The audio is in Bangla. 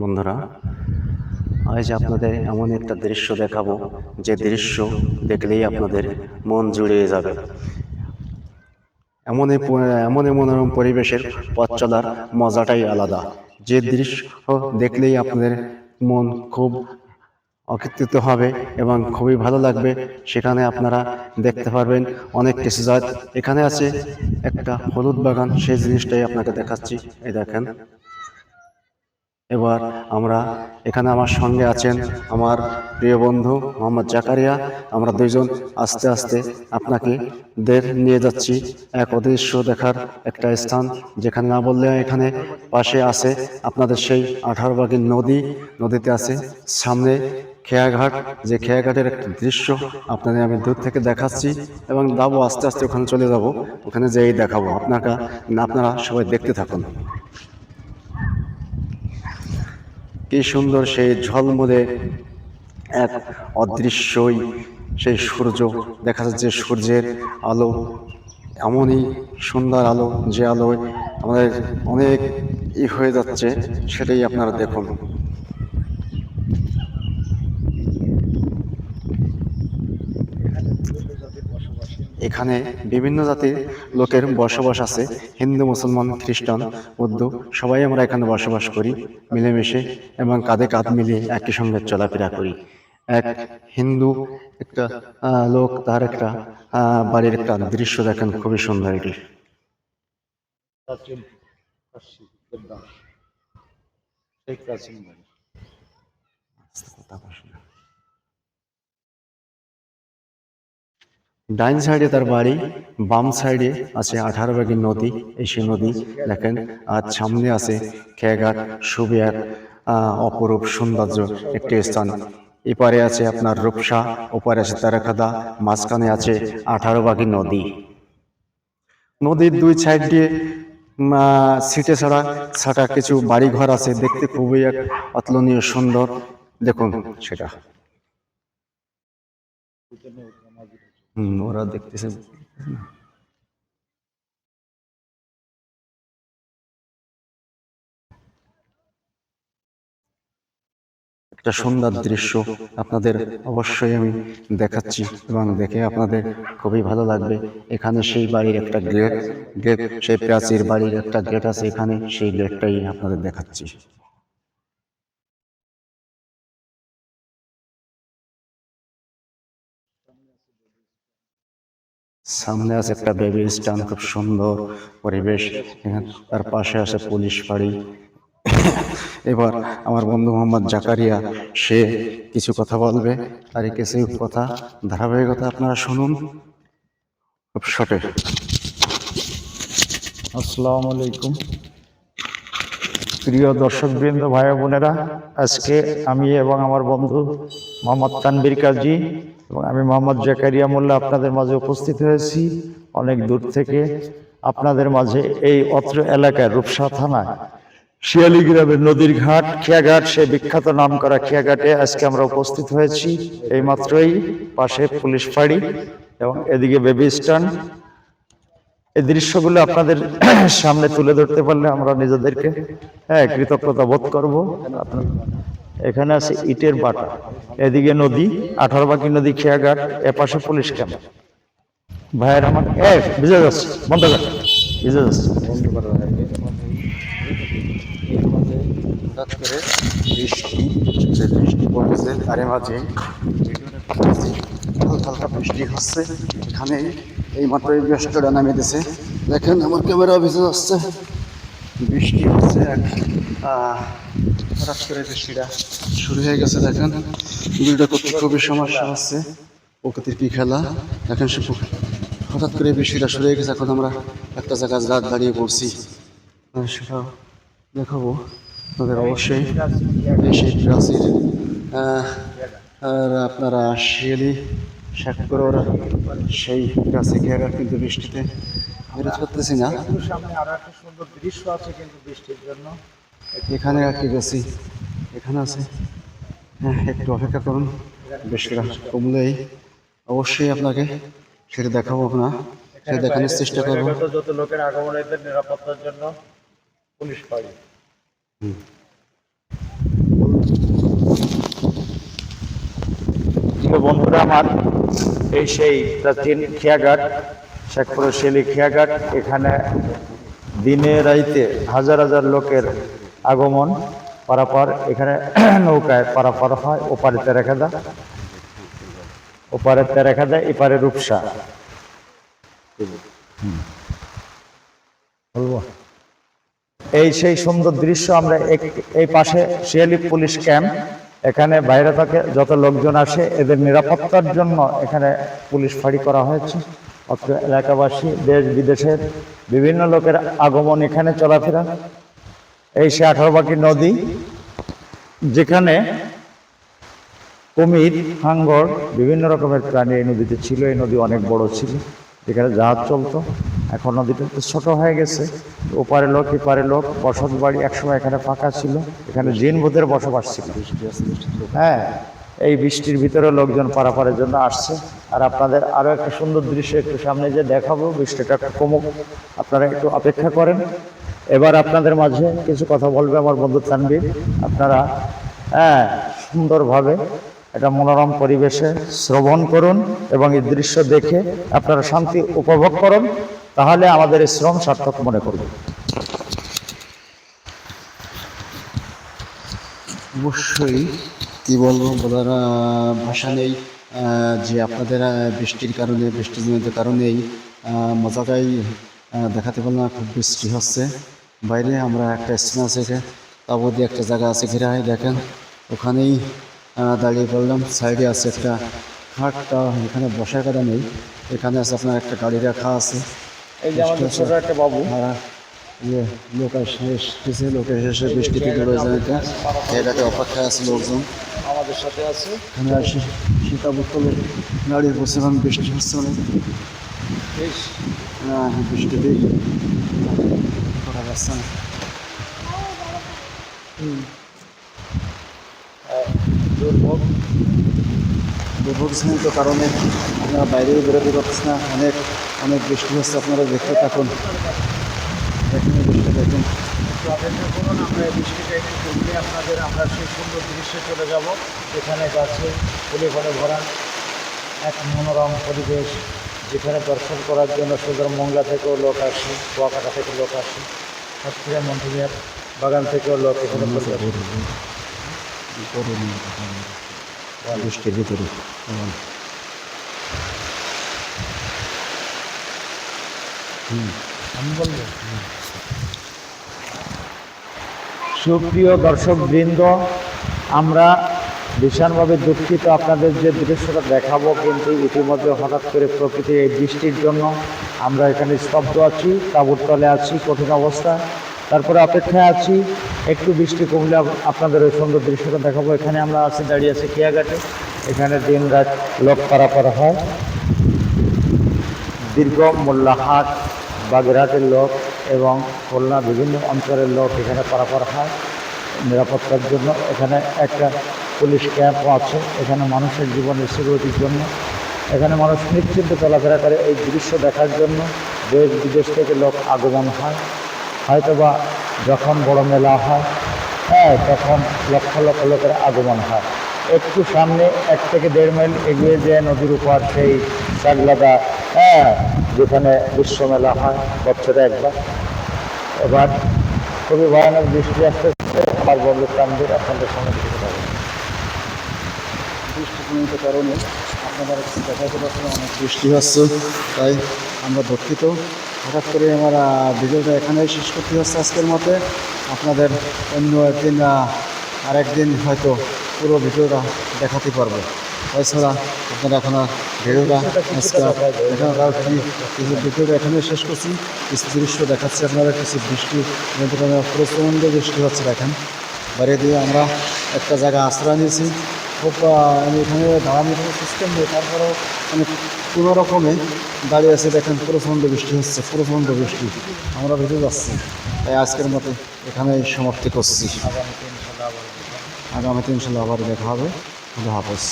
বন্ধুরা, আজ আপনাদের এমন একটা দৃশ্য দেখাবো। যে দৃশ্য দেখলেই আপনাদের মন জুড়িয়ে যাবে। এমন এমন মনোরম পরিবেশের পথ চলার মজাটাই আলাদা। যে দৃশ্য দেখলেই আপনাদের মন খুব অকৃতিত হবে এবং খুবই ভালো লাগবে, সেখানে আপনারা দেখতে পারবেন অনেক কিছু। জাত এখানে আছে একটা হলুদ বাগান, সেই জিনিসটাই আপনাকে দেখাচ্ছি। এই দেখেন এবার আমরা এখানে আমার সঙ্গে আছেন আমার প্রিয় বন্ধু মোহাম্মদ জাকারিয়া। আমরা দুইজন আস্তে আস্তে আপনাকে দের নিয়ে যাচ্ছি। এক অদৃশ্য দেখার একটা স্থান যেখানে না বললে এখানে পাশে আছে আপনাদের সেই আঠারো বাগির নদী। নদীতে আছে সামনে খেয়াঘাট। যে খেয়াঘাটের একটা দৃশ্য আপনাদের আমি দূর থেকে দেখাচ্ছি এবং যাব আস্তে আস্তে ওখানে চলে যাব। ওখানে যেই দেখাবো। আপনারা আপনারা সবাই দেখতে থাকুন। কি সুন্দর সেই ঝলমলে এক অদৃশ্যই সেই সূর্য। দেখা যাচ্ছে সূর্যের আলো, এমনই সুন্দর আলো, যে আলো আমাদের অনেক ই হয়ে যাচ্ছে, সেটাই আপনারা দেখুন। এখানে বিভিন্ন জাতির লোকের বসবাস আছে। হিন্দু, মুসলমান, খ্রিস্টান, বৌদ্ধ, সবাই আমরা এখানে বসবাস করি, মিলেমিশে এবং কাঁধে কাঁধ মিলিয়ে একই সঙ্গে চলাফেরা করি। এক হিন্দু একটা লোক, তার একটা বাড়ির একটা দৃশ্য দেখেন, খুবই সুন্দর এটি। ডাইন সাইডে তার বাড়ি বাম সাইডে আছে আঠারো বাগি নদী এই সেই নদী দেখেন আর সামনে আছে খেয়াঘাট সুবি এক আহ, অপরূপ সৌন্দর্য একটি স্থান। এপারে আছে আপনার রূপসা ওপারে আছে তারাখাদা মাঝখানে আছে আঠারো বাগি নদী। নদীর দুই সাইড দিয়ে সিটে ছাড়া ছাটা কিছু বাড়ি ঘর আছে দেখতে খুবই এক অতুলনীয় সুন্দর। দেখুন সেটা। ওরা দেখতেছে একটা সুন্দর দৃশ্য আপনাদের অবশ্যই আমি দেখাচ্ছি এবং দেখে আপনাদের খুবই ভালো লাগবে। এখানে সেই বাড়ির একটা গেট গেট সেই প্রাচীর বাড়ির একটা গেট আছে, এখানে সেই গেটটাই আপনাদের দেখাচ্ছি। সামনে আছে একটা বেবি স্ট্যান্ড, খুব সুন্দর পরিবেশ। তার পাশে আছে পুলিশ বাড়ি এবার আমার বন্ধু মোহাম্মদ জাকারিয়া, সে কিছু কথা বলবে, আর এই কিছু কথা, ধারাবাহিকতা আপনারা শুনুন। খুব শর্টে আসসালামু আলাইকুম। প্রিয় দর্শকবৃন্দ, ভাই বোনেরা, আজকে আমি এবং আমার বন্ধু মোহাম্মদ তানবীর কাজী এবং আমি মোহাম্মদ জাকারিয়া মোল্লা আপনাদের মাঝে উপস্থিত হয়েছি অনেক দূর থেকে। আপনাদের মাঝে এই অত্র এলাকায় রূপসা থানায় শিয়ালি গ্রামের নদীর ঘাট, খেয়াঘাট সে বিখ্যাত নাম করা খেয়াঘাটে আজকে আমরা উপস্থিত হয়েছি। এই মাত্রই পাশে পুলিশ ফাঁড়ি এবং এদিকে বেবি স্ট্যান্ড। এই দৃশ্যগুলো আপনাদের সামনে তুলে ধরতে পারলে আমরা নিজেদেরকে হ্যাঁ কৃতজ্ঞতা বোধ করব। এখানে আছে ইটের বাটা। এদিকে নদী আঠারো বাকি নদী, খেয়াঘাট এপাশে পুলিশ ক্যাম্প। ভাইয়ের আমার ভিজে যাচ্ছে, বন্ধ কর। ভিজে যাচ্ছে। বৃষ্টি বৃষ্টি মাঝে হালকা হালকা বৃষ্টি হচ্ছে এখানে এই মাত্র এই বৃষ্টিটা নামে দিছে দেখেন আমার ক্যামেরা ভিজে আসছে বৃষ্টি হচ্ছে এক হঠাৎ করে বৃষ্টিটা শুরু হয়ে গেছে দেখেন। ভিডিওটা করতে খুবই সমস্যা হচ্ছে। প্রকৃতির কি খেলা? দেখেন সে হঠাৎ করে বৃষ্টিটা শুরু হয়ে গেছে এখন আমরা একটা জায়গায় রাত দাঁড়িয়ে পড়ছি। সেটা দেখাবো। তাদের অবশ্যই এই সেই প্রাচীর আহ, আর শেখ সেই গাছে ঘেরা কিন্তু বৃষ্টিতে বিরোধ করতেছি না। সামনে আর একটা সুন্দর দৃশ্য আছে কিন্তু বৃষ্টির জন্য এখানে আর কি গেছি? এখানে আছে। হ্যাঁ একটু অপেক্ষা করুন। বৃষ্টিটা কমলেই। অবশ্যই আপনাকে সেটা দেখাবো না। সেটা দেখানোর চেষ্টা করব। যত লোকের আগমন নিরাপত্তার জন্য পুলিশ পাই হুম। বন্ধুরা আমার এই সেই প্রাচীন খেয়াঘাট শেখপুরের শেলি খেয়াঘাট, এখানে দিনে রাইতে হাজার হাজার লোকের আগমন পারাপার, এখানে নৌকায় পারাপার হয় ওপারে তেরেখাদা ওপারে তেরেখাদা এপারে রূপসা। এই সেই সুন্দর দৃশ্য আমরা এই পাশে শিয়ালি পুলিশ ক্যাম্প। এখানে বাইরে থেকে যত লোকজন আসে, এদের নিরাপত্তার জন্য এখানে পুলিশ ফাঁড়ি করা হয়েছে। অত্র এলাকাবাসী, দেশ বিদেশের বিভিন্ন লোকের আগমন এখানে চলাফেরা। এই সে আঠারো বাকি নদী, যেখানে কুমির, হাঙ্গর, বিভিন্ন রকমের প্রাণী এই নদীতে ছিল। এই নদী অনেক বড় ছিল, যেখানে জাহাজ চলতো। এখন নদীটা তো ছোট হয়ে গেছে। ওপারে লোক, এপারে লোক। বসত বাড়ি একসময় এখানে ফাঁকা ছিল। এখানে জিন ভূতের বসবাস ছিল। হ্যাঁ এই বৃষ্টির ভিতরে লোকজন পারাপারের জন্য আসছে। আর আপনাদের আরও একটা সুন্দর দৃশ্য একটু সামনে যে দেখাবো। বৃষ্টিটা কমুক। আপনারা একটু অপেক্ষা করেন। এবার আপনাদের মাঝে কিছু কথা বলবে আমার বন্ধু তানবীর আপনারা হ্যাঁ সুন্দরভাবে এটা মনোরম পরিবেশে শ্রবণ করুন এবং এই দৃশ্য দেখে আপনারা শান্তি উপভোগ করুন। তাহলে আমাদের শ্রম সার্থক মনে করবেন অবশ্যই কি বলব বলার ভাষা নেই যে আপনাদের বৃষ্টির কারণে বৃষ্টিজনিত কারণেই মজাটাই দেখাতে পারলাম খুব বৃষ্টি হচ্ছে। বাইরে আমরা একটা স্থান আছে মধ্যে একটা জায়গা আছে ঘেরায় দেখেন। ওখানেই দাঁড়িয়ে পড়লাম। সাইডে আছে একটা খাটটা এখানে বসার কথা নেই। এখানে আছে আপনার একটা গাড়ি রাখা আছে। এই যে আমাদের ছোট একটা বাবু। আর ইয়ে লোক এসেছে লোক এসে অপেক্ষায় আছে লোকজন। আমাদের সাথে আছে। এখানে আসি সীতা দাঁড়িয়ে বসে বৃষ্টি হচ্ছে অনেক। হ্যাঁ করা যাচ্ছে না। দুর্ভোগ। দুর্ভোগজনিত কারণে আমরা বাইরেও বেরোতে পারছি না। অনেক অনেক বৃষ্টি হচ্ছে আপনারা দেখতে থাকুন। দেখুন বৃষ্টি দেখুন একটু অপেক্ষা করুন আমরা এই বৃষ্টিটা একটু কমিয়ে আপনাদের আমরা সেই সুন্দর দৃশ্যে চলে যাব। যেখানে গাছে ফুলে ফলে ভরা এক মনোরম পরিবেশ যেখানে দর্শন করার জন্য সুন্দর মংলা থেকেও লোক আসে কুয়াকাটা থেকে লোক আসে সাতক্ষীরা মন্টিমিয়ার বাগান থেকেও লোক এখানে বৃষ্টির ভিতরে। সুপ্রিয় দর্শক বৃন্দ আমরা ভীষণভাবে দুঃখিত আপনাদের যে দৃশ্যটা দেখাবো, কিন্তু ইতিমধ্যে হঠাৎ করে প্রকৃতির এই বৃষ্টির জন্য আমরা এখানে স্তব্ধ আছি তাবুর তলে আছি, কঠিন অবস্থা। তারপরে অপেক্ষায় আছি, একটু বৃষ্টি কমলে আপনাদের ওই সুন্দর দৃশ্যটা দেখাবো। এখানে আমরা আছি, দাঁড়িয়ে আছি কেয়াঘাটে। এখানে দিন রাত লোক পারাপার হয়। দীর্ঘ মোল্লাহাট বাগেরহাটের লোক এবং খুলনা বিভিন্ন অঞ্চলের লোক এখানে পারাপার হয় নিরাপত্তার জন্য। এখানে একটা পুলিশ ক্যাম্পও আছে। এখানে মানুষের জীবনের সিকিউরিটির জন্য। এখানে মানুষ নিশ্চিন্ত চলাফেরা করে এই দৃশ্য দেখার জন্য দেশ বিদেশ থেকে লোক আগমন হয়। হয়তোবা যখন বড় মেলা হয় হ্যাঁ তখন লক্ষ লক্ষ লোকের আগমন হয়। একটু সামনে এক থেকে দেড় মাইল এগিয়ে যায় নদীর উপর সেই সাগলাদা হ্যাঁ যেখানে বিশ্ব মেলা হয়, বছরে একবার। এবার খুবই ভয়ানক বৃষ্টি আসতেছে আমার বন্ধু তানবির আপনাদের সঙ্গে। বৃষ্টিজনিত কারণে আপনারা দেখাতে অনেক বৃষ্টি হচ্ছে। তাই আমরা দুঃখিত। হঠাৎ করে আমার ভিডিওটা এখানেই শেষ করতে হচ্ছে আজকের মতে। আপনাদের অন্য একদিন আরেকদিন হয়তো পুরো ভিডিওটা দেখাতে পারব। তাছাড়া আপনারা এখন আর এখন কিছু ভিডিওটা এখানে শেষ করছি। কিছু দৃশ্য দেখাচ্ছি আপনারা কিছু বৃষ্টি প্রচণ্ড বৃষ্টি হচ্ছে দেখেন। বাইরে দিয়ে আমরা একটা জায়গা আশ্রয় নিয়েছি। খুব আমি এখানে দাঁড়ানোর সিস্টেম নেই, তারপরেও মানে কোনো রকমে দাঁড়িয়ে আছে দেখেন, প্রচণ্ড বৃষ্টি হচ্ছে, প্রচণ্ড বৃষ্টি। আমরা ভেতরে যাচ্ছি। তাই আজকের মতো এখানে সমাপ্তি করছি। আগামীতে ইনশাল্লাহ আবার দেখা হবে। খুদা হাফেজ।